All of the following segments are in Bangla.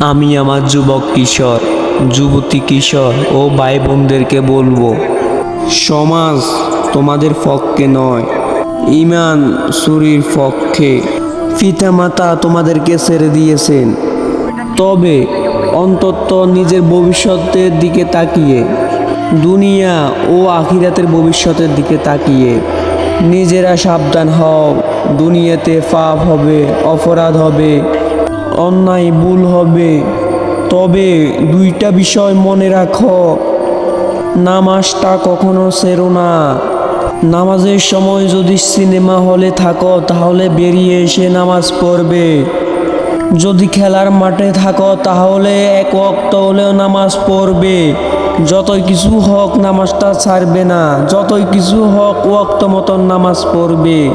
আমি আমার যুবক কিশোর, যুবতী কিশোর ও ভাই বোনদেরকে বলব, সমাজ তোমাদের পক্ষে নয়, ইমান সুরির পক্ষে। পিতামাতা তোমাদেরকে ছেড়ে দিয়েছেন, তবে অন্তত নিজের ভবিষ্যতের দিকে তাকিয়ে, দুনিয়া ও আখিরাতের ভবিষ্যতের দিকে তাকিয়ে। নিজেরা সাবধান হও, দুনিয়াতে পাপ হবে, অপরাধ হবে। অন্যায় ভুল হবে। তবে দুইটা বিষয় মনে রাখো। নামাজটা কখনো সেরো না। নামাজের সময় যদি সিনেমা হলে থাকো, তাহলে বেরিয়ে এসে নামাজ পড়বে। যদি খেলার মাঠে থাকো, তাহলে এক অক্ত হলেও নামাজ পড়বে। যতই কিছু হোক, নামাজটা ছাড়বে না। যতই কিছু হোক ওক্ত মতন নামাজ পড়বে।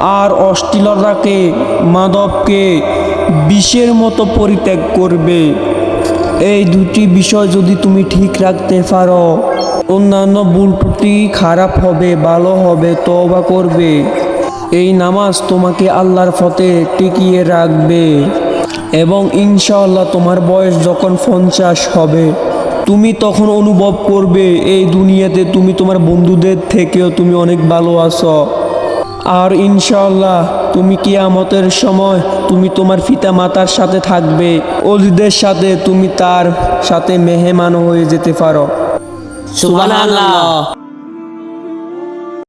আর অশ্লীলতাকে মাদককে বিষের মতো পরিত্যাগ করবে। এই দুটি বিষয় যদি তুমি ঠিক রাখতে পারো, অন্যান্য ভুল ত্রুটি খারাপ হবে, ভালো হবে, তওবা করবে। এই নামাজ তোমাকে আল্লাহর ফতে টিকিয়ে রাখবে এবং ইনশাআল্লাহ তোমার বয়স যখন পঞ্চাশ হবে, তুমি তখন অনুভব করবে, এই দুনিয়াতে তুমি তোমার বন্ধুদের থেকেও তুমি অনেক ভালো আছো। আর ইনশাল্লাহ তুমি কিয়ামতের সময় তুমি তোমার পিতা মাতার সাথে থাকবে, অলিদের সাথে তুমি তার সাথে মেহমানও হয়ে যেতে পারো। সুবহানাল্লাহ।